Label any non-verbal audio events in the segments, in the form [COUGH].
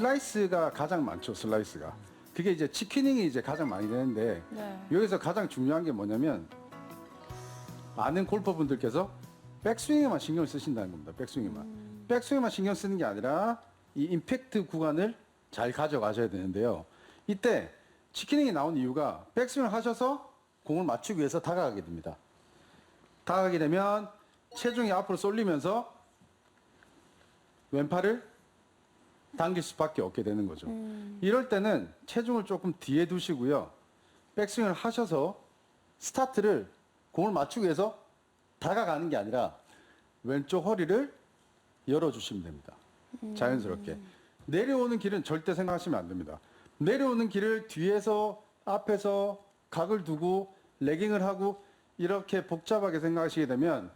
슬라이스가 가장 많죠. 슬라이스가. 그게 이제 치킨닝이 이제 가장 많이 되는데 네. 여기서 가장 중요한 게 뭐냐면 많은 골퍼분들께서 백스윙에만 신경을 쓰신다는 겁니다. 백스윙에만. 백스윙에만 신경 쓰는 게 아니라 이 임팩트 구간을 잘 가져가셔야 되는데요. 이때 치킨닝이 나온 이유가 백스윙을 하셔서 공을 맞추기 위해서 다가가게 됩니다. 다가가게 되면 체중이 앞으로 쏠리면서 왼팔을 당길 수밖에 없게 되는 거죠. 이럴 때는 체중을 조금 뒤에 두시고요. 백스윙을 하셔서 스타트를 공을 맞추기 위해서 다가가는 게 아니라 왼쪽 허리를 열어주시면 됩니다. 자연스럽게. 내려오는 길은 절대 생각하시면 안 됩니다. 내려오는 길을 뒤에서 앞에서 각을 두고 레깅을 하고 이렇게 복잡하게 생각하시게 되면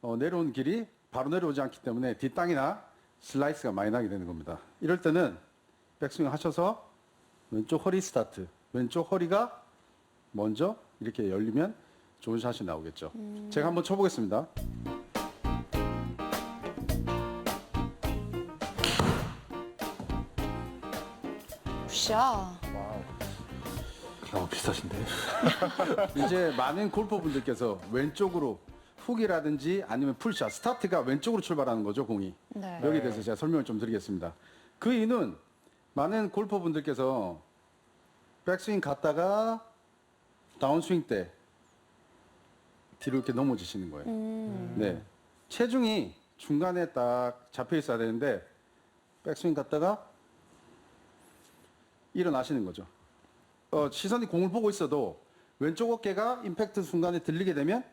어, 내려오는 길이 바로 내려오지 않기 때문에 뒷땅이나 슬라이스가 많이 나게 되는 겁니다. 이럴 때는 백스윙 하셔서 왼쪽 허리 스타트, 왼쪽 허리가 먼저 이렇게 열리면 좋은 샷이 나오겠죠. 제가 한번 쳐보겠습니다. 굿샷. 어, 비슷하신데. [LAUGHS] 이제 많은 골퍼분들께서 왼쪽으로 훅이라든지 아니면 풀샷, 스타트가 왼쪽으로 출발하는 거죠, 공이. 네. 여기에 대해서 제가 설명을 좀 드리겠습니다. 그 이유는 많은 골퍼분들께서 백스윙 갔다가 다운스윙 때 뒤로 이렇게 넘어지시는 거예요. 음. 네. 체중이 중간에 딱 잡혀 있어야 되는데 백스윙 갔다가 일어나시는 거죠. 어, 시선이 공을 보고 있어도 왼쪽 어깨가 임팩트 순간에 들리게 되면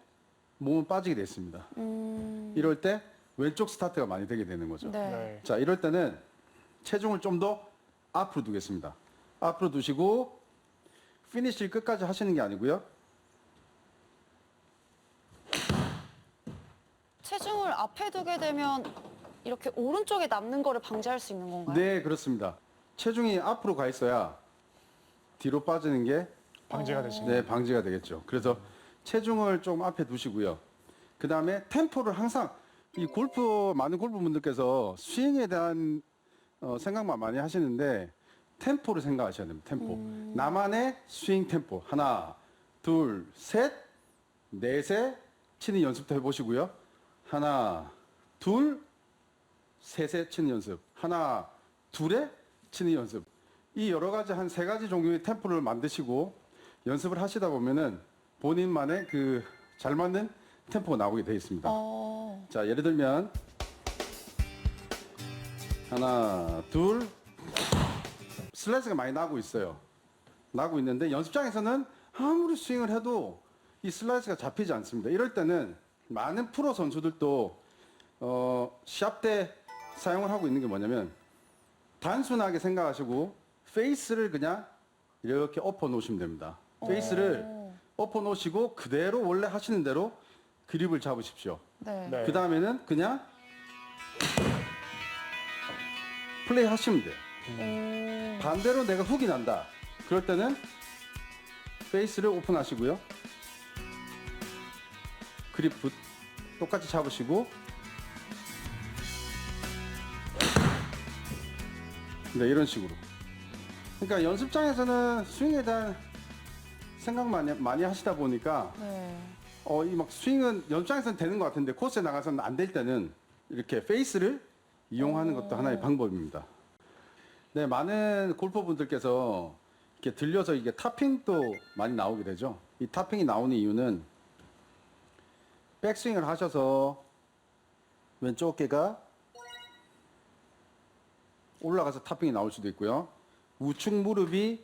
몸은 빠지게 돼 있습니다. 음. 이럴 때 왼쪽 스타트가 많이 되게 되는 거죠. 네. 자, 이럴 때는 체중을 좀 더 앞으로 두겠습니다. 앞으로 두시고 피니쉬를 끝까지 하시는 게 아니고요. 체중을 앞에 두게 되면 이렇게 오른쪽에 남는 거를 방지할 수 있는 건가요? 네, 그렇습니다. 체중이 앞으로 가 있어야 뒤로 빠지는 게 방지가 되시네. 네, 방지가 되겠죠. 그래서 체중을 좀 앞에 두시고요. 그 다음에 템포를 항상 이 골프 많은 골프분들께서 스윙에 대한 어, 생각만 많이 하시는데 템포를 생각하셔야 됩니다. 템포. 나만의 스윙 템포. 하나, 둘, 셋, 넷에 치는 연습도 해보시고요. 하나, 둘, 셋에 치는 연습. 하나, 둘에 치는 연습. 이 여러 가지 한 세 가지 종류의 템포를 만드시고 연습을 하시다 보면은 본인만의 그 잘 맞는 템포가 나오게 되어 있습니다. 어. 자, 예를 들면 하나, 둘 슬라이스가 많이 나고 있어요. 나고 있는데 연습장에서는 아무리 스윙을 해도 이 슬라이스가 잡히지 않습니다. 이럴 때는 많은 프로 선수들도 어, 시합 때 사용을 하고 있는 게 뭐냐면 단순하게 생각하시고 페이스를 그냥 이렇게 엎어 놓으시면 됩니다. 페이스를 엎어 놓으시고 그대로 원래 하시는 대로 그립을 잡으십시오. 네. 네. 그 다음에는 그냥 플레이 하시면 돼요. 오. 반대로 내가 훅이 난다. 그럴 때는 페이스를 오픈하시고요. 그립 붓 똑같이 잡으시고 네 이런 식으로. 그러니까 연습장에서는 스윙에 대한 생각 많이 많이 하시다 보니까 네. 어, 이 막 스윙은 연장에서는 되는 것 같은데 코스에 나가서는 안 될 때는 이렇게 페이스를 이용하는 것도 하나의 방법입니다. 네, 많은 골퍼분들께서 이렇게 들려서 이게 타핑도 많이 나오게 되죠. 이 타핑이 나오는 이유는 백스윙을 하셔서 왼쪽 어깨가 올라가서 타핑이 나올 수도 있고요. 우측 무릎이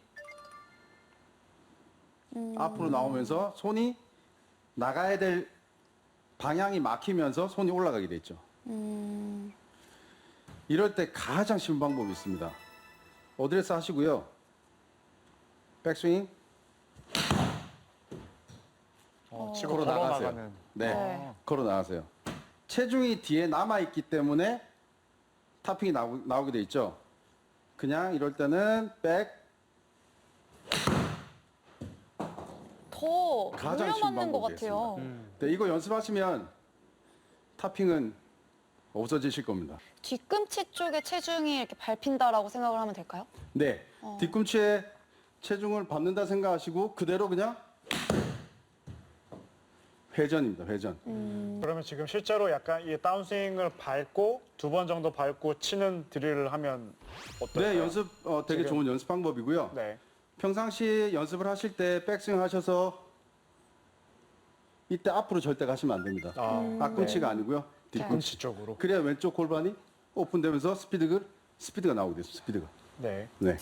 앞으로 나오면서 손이 나가야 될 방향이 막히면서 손이 올라가게 돼 있죠. 음. 이럴 때 가장 쉬운 방법이 있습니다. 어드레스 하시고요. 백스윙 어, 치고 걸어 걸어 나가세요. 나가는. 네, 네. 걸어 나가세요. 체중이 뒤에 남아 있기 때문에 타핑이 나오, 나오게 돼 있죠. 그냥 이럴 때는 백 더 가장 돌려맞는 것 방법이었습니다. 같아요. 음. 네, 이거 연습하시면 타핑은 없어지실 겁니다. 뒤꿈치 쪽에 체중이 이렇게 밟힌다라고 생각을 하면 될까요? 네, 어. 뒤꿈치에 체중을 밟는다 생각하시고 그대로 그냥 회전입니다. 회전. 음. 그러면 지금 실제로 약간 이 다운스윙을 밟고 두 번 정도 밟고 치는 드릴을 하면 어떨까요? 네, 연습 어, 되게 지금- 좋은 연습 방법이고요. 네. 평상시 연습을 하실 때 백스윙 하셔서 이때 앞으로 절대 가시면 안 됩니다. 아, 음. 앞꿈치가 아니고요. 뒤꿈치. 뒤꿈치 쪽으로. 그래야 왼쪽 골반이 오픈되면서 스피드가 스피드가 나오게 돼요. 스피드가. 네. 네.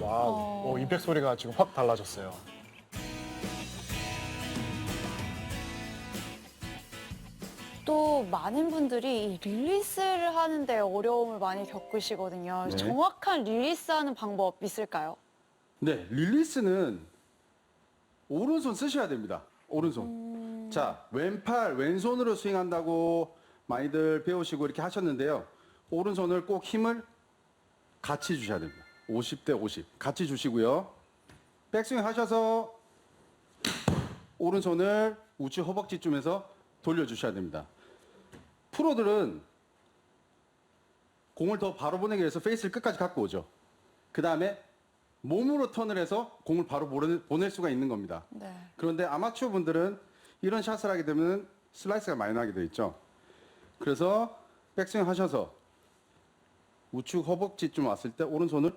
와우. 어. 오, 임팩 소리가 지금 확 달라졌어요. 또 많은 분들이 이 릴리스를 하는데 어려움을 많이 겪으시거든요. 네. 정확한 릴리스하는 방법 있을까요? 네, 릴리스는 오른손 쓰셔야 됩니다. 오른손. 자, 왼팔, 왼손으로 스윙한다고 많이들 배우시고 이렇게 하셨는데요. 오른손을 꼭 힘을 같이 주셔야 됩니다. 50대 50. 같이 주시고요. 백스윙 하셔서 오른손을 우측 허벅지쯤에서 돌려주셔야 됩니다. 프로들은 공을 더 바로 보내기 위해서 페이스를 끝까지 갖고 오죠. 그 다음에 몸으로 턴을 해서 공을 바로 보내- 보낼 수가 있는 겁니다. 네. 그런데 아마추어 분들은 이런 샷을 하게 되면 슬라이스가 많이 나게 돼 있죠. 그래서 백스윙 하셔서 우측 허벅지쯤 왔을 때 오른손을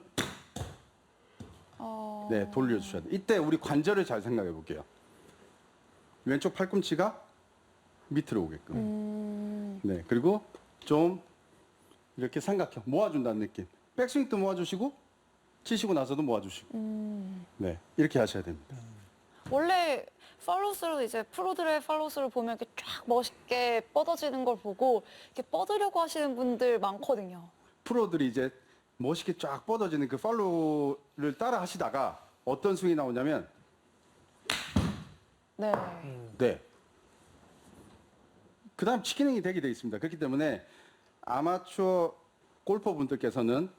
어... 네, 돌려주셔야 돼요. 이때 우리 관절을 잘 생각해 볼게요. 왼쪽 팔꿈치가 밑으로 오게끔. 음... 네, 그리고 좀 이렇게 삼각형 모아준다는 느낌. 백스윙 도 모아주시고 치시고 나서도 모아주시고. 음... 네, 이렇게 하셔야 됩니다. 원래 팔로스로 이제 프로들의 팔로스를 보면 이렇게 쫙 멋있게 뻗어지는 걸 보고 이렇게 뻗으려고 하시는 분들 많거든요. 프로들이 이제 멋있게 쫙 뻗어지는 그 팔로우를 따라 하시다가 어떤 스윙이 나오냐면 네. 네. 그 다음 치킨행이 되게 돼 있습니다. 그렇기 때문에 아마추어 골퍼 분들께서는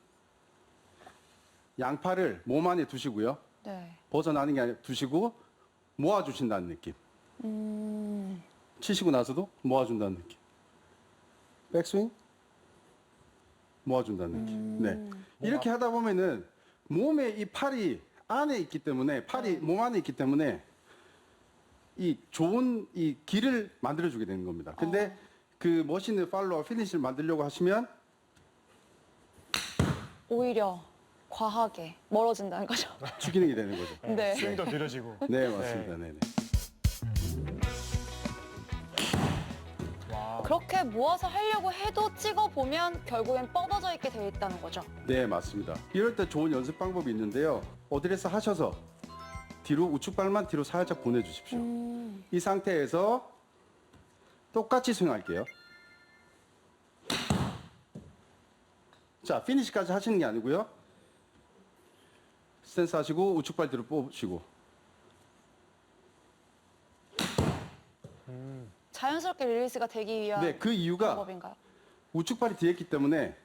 양팔을 몸 안에 두시고요. 네. 벗어나는 게 아니라 두시고 모아주신다는 느낌. 음... 치시고 나서도 모아준다는 느낌. 백스윙 모아준다는 느낌. 네. 이렇게 하다 보면은 몸에 이 팔이 안에 있기 때문에 팔이 몸 안에 있기 때문에 이 좋은 이 길을 만들어 주게 되는 겁니다. 근데 그 멋있는 팔로와 피니시를 만들려고 하시면 오히려 과하게 멀어진다는 거죠. [LAUGHS] 추기능이 되는 거죠. 네. 스윙도 느려지고. 네, 맞습니다. 네, 네. 와우. 그렇게 모아서 하려고 해도 찍어 보면 결국엔 뻗어져 있게 돼 있다는 거죠. 네, 맞습니다. 이럴 때 좋은 연습 방법이 있는데요. 어드레스 하셔서 뒤로 우측발만 뒤로 살짝 보내주십시오. 음... 이 상태에서 똑같이 스윙할게요. 자, 피니시까지 하시는 게 아니고요. 스탠스 하시고 우측발 뒤로 뽑으시고. 자연스럽게 릴리스가 되기 위한 네, 그 이유가 방법인가요? 우측발이 뒤에 있기 때문에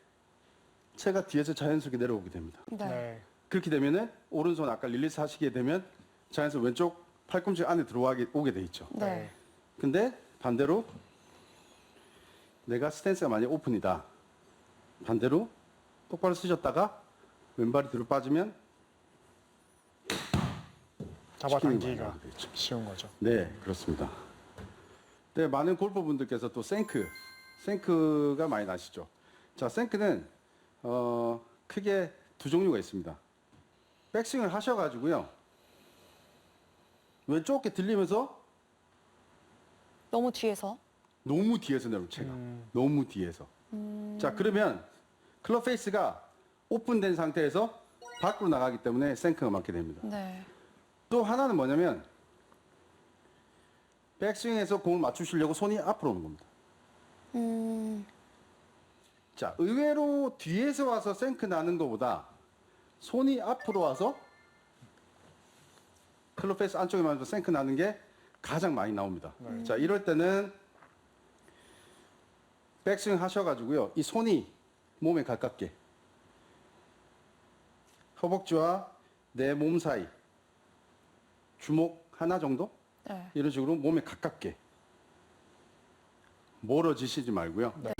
채가 뒤에서 자연스럽게 내려오게 됩니다. 네. 네. 그렇게 되면은 오른손 아까 릴리스 하시게 되면 자연스럽게 왼쪽 팔꿈치 안에 들어오게 오게 돼 있죠. 네. 근데 반대로 내가 스탠스가 많이 오픈이다. 반대로 똑바로 쓰셨다가 왼발이 뒤로 빠지면 잡아당기기가 많이 되겠죠. 쉬운 거죠. 네, 그렇습니다. 네, 많은 골퍼분들께서 또 생크, 생크가 많이 나시죠. 자, 생크는 어, 크게 두 종류가 있습니다. 백스윙을 하셔가지고요. 왼쪽 게 들리면서 너무 뒤에서. 너무 뒤에서 내려오는 채가. 음. 너무 뒤에서. 음... 자, 그러면 클럽 페이스가 오픈된 상태에서 밖으로 나가기 때문에 생크가 맞게 됩니다. 네. 또 하나는 뭐냐면 백스윙에서 공을 맞추시려고 손이 앞으로 오는 겁니다. 음... 자, 의외로 뒤에서 와서 생크 나는 것보다 손이 앞으로 와서 클럽 페이스 안쪽에 맞아서 생크 나는 게 가장 많이 나옵니다. 자, 이럴 때는 백스윙 하셔가지고요. 이 손이 몸에 가깝게 허벅지와 내 몸 사이 주먹 하나 정도 네. 이런 식으로 몸에 가깝게 멀어지시지 말고요. 네.